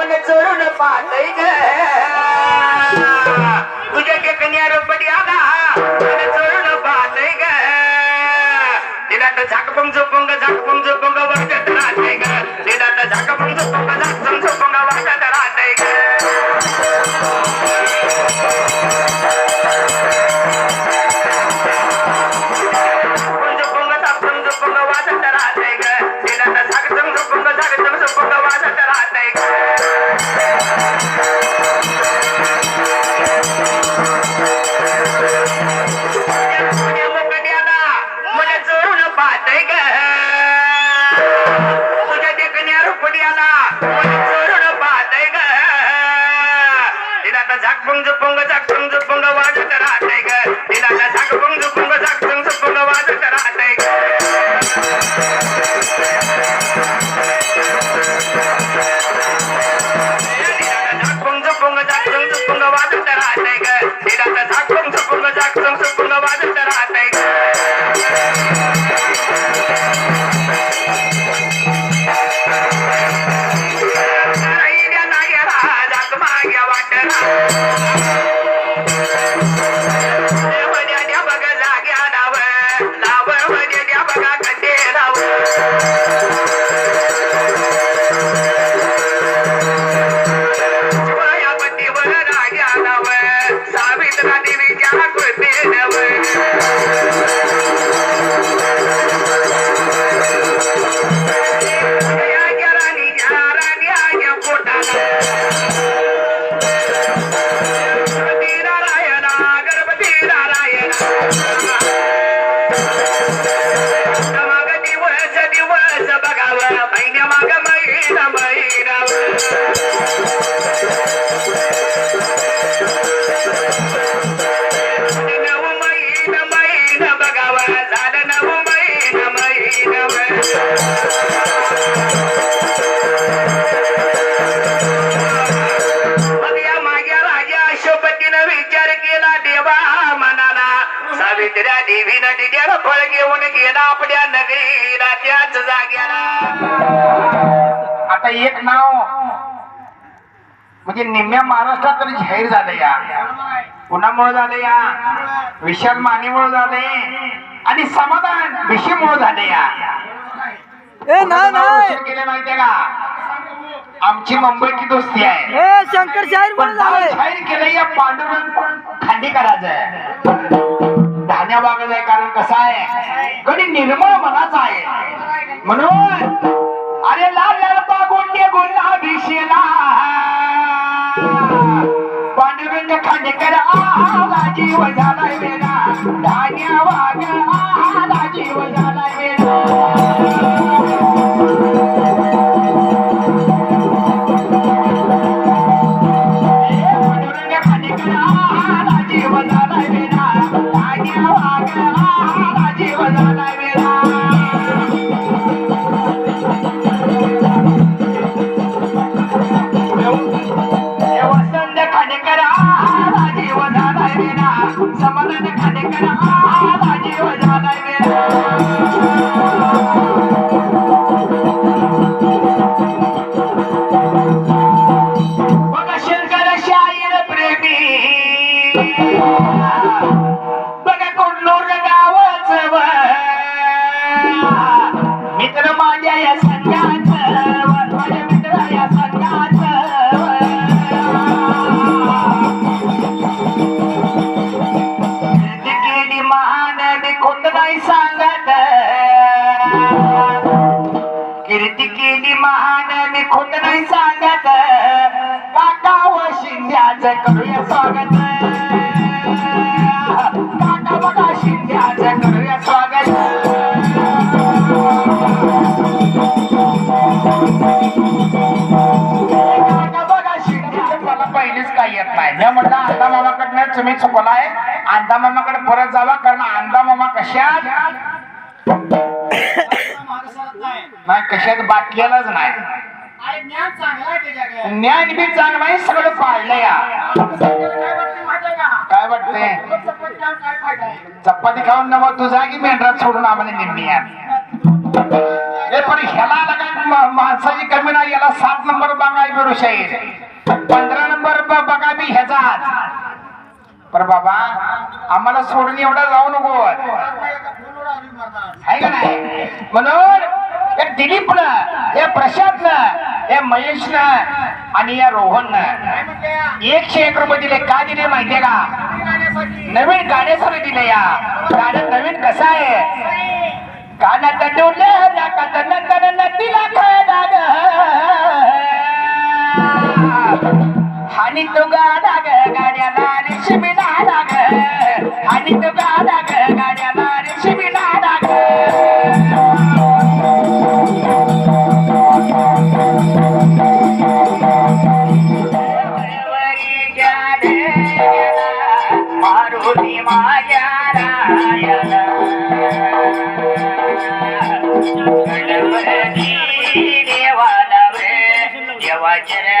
உன்னை சொருண பார்த்தீங்க குஜக்க கன்னியாருப்படியாக உன்னை சொருண பார்த்தீங்க இல்லாட்ட சக்கப்பம் சொப்பங்க सावित्र्या देवीनं फळ घेऊन गेला आपल्या नगरीला त्याच जाग्याला. आता एक नाव म्हणजे निम्म्या महाराष्ट्रात तरी जाहीर झालं या. कुणामुळे झालं या विशाल मानेमुळे झाले आणि समाधान विषयमुळे झाले या. केले माहितीये का? आमची मुंबईची दोस्ती आहे. ए शंकर शाहीर म्हणून केलं या पांडुरंग खांडेकराचं आहे. धान्याबागच आहे कारण कसं आहे? कधी निर्मळ मनाचा आहे. म्हणून अरे लाल लाल बागोंडे गुलाबी पांडुरंग खांडेकर आला जीव झालाय वेळा धान्या वाग आला जीव झालाय वेळा वेळा बघा खोट नाही सांगत. काका व शिंद्याच करूया स्वागत. काका बघा शिंद्याच करूया स्वागत. काका बघा शिंद्याचं मला पहिलेच काही येत नाही. मी म्हटलं मामाकडनं तुम्ही चुकलाय. अंदा मामाकडे परत जावा कारण अंदा मामा कशात? नाही कशात बाटल्यालाच नाही. ज्ञान बी चांगलं आहे सगळं पाळलं या. काय वाटतंय? चपाती खाऊन नवा तुझा की मेंढरात सोडून आम्हाला निम्मी या. हे पण ह्याला लगा मा- माणसाची कमी नाही याला सात नंबर बघाय बिरू शाहीर. पंधरा नंबर ब- बघा मी ह्याचाच पर बाबा आम्हाला सोडून एवढा जाऊ नको. आहे का नाही? म्हणून या दिलीपनं या प्रशांतनं या महेशनं आणि या रोहननं. एकशे एक रुपये दिले. का दिले माहितीये का? नवीन गाण्यासाठी दिले या. गाणं नवीन कसं आहे? कानात डोलं नाकात नंतर नदीला खळदाग आणि तो गाडा ग गाड्याला आणि शिमिला ग आणि तुगा गाडा ग மாருதி மாயாராயண தேவாதவரே தேவாச்சரே